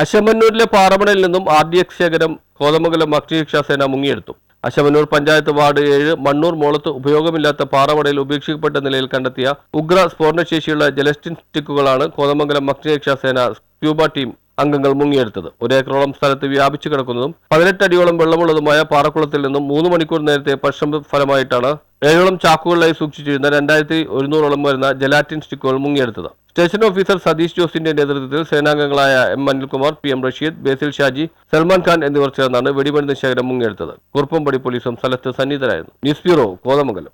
അശമന്നൂരിലെ പാറമടയിൽ നിന്നും R D X ശേഖരം കോതമംഗലം അഗ്നിരക്ഷാസേന മുങ്ങിയെടുത്തു. അശമന്നൂർ പഞ്ചായത്ത് വാർഡ് ഏഴ് മണ്ണൂർ മോളത്ത് ഉപയോഗമില്ലാത്ത പാറമടയിൽ ഉപേക്ഷിക്കപ്പെട്ട നിലയിൽ കണ്ടെത്തിയ ഉഗ്ര സ്ഫോടനശേഷിയുള്ള ജലസ്റ്റിൻ സ്റ്റിക്കുകളാണ് കോതമംഗലം അഗ്നിരക്ഷാസേന സ്ക്യൂബ ടീം അംഗങ്ങൾ മുങ്ങിയെടുത്തത്. ഒരേക്കറോളം സ്ഥലത്ത് വ്യാപിച്ചു കിടക്കുന്നതും പതിനെട്ടടിയോളം വെള്ളമുള്ളതുമായ പാറക്കുളത്തിൽ നിന്നും മൂന്ന് മണിക്കൂർ നേരത്തെ പരിശ്രമ ഫലമായിട്ടാണ് ഏഴോളം ചാക്കുകളിലായി സൂക്ഷിച്ചിരുന്ന രണ്ടായിരത്തി ഒരുന്നൂറോളം വരുന്ന ജലാറ്റിൻ സ്റ്റിക്കുകൾ മുങ്ങിയെടുത്തത്. സ്റ്റേഷൻ ഓഫീസർ സതീഷ് ജോസിന്റെ നേതൃത്വത്തിൽ സേനാംഗങ്ങളായ M Anilkumar P M Rasheed Basil Shaji Salman Khan എന്നിവർ ചേർന്നാണ് വെടിമരുന്ന് ശേഖരം മുങ്ങിയെടുത്തത്. കുറുപ്പംപടി പോലീസും സ്ഥലത്ത് സന്നിഹിതരായിരുന്നു. News bureau Kothamangalam.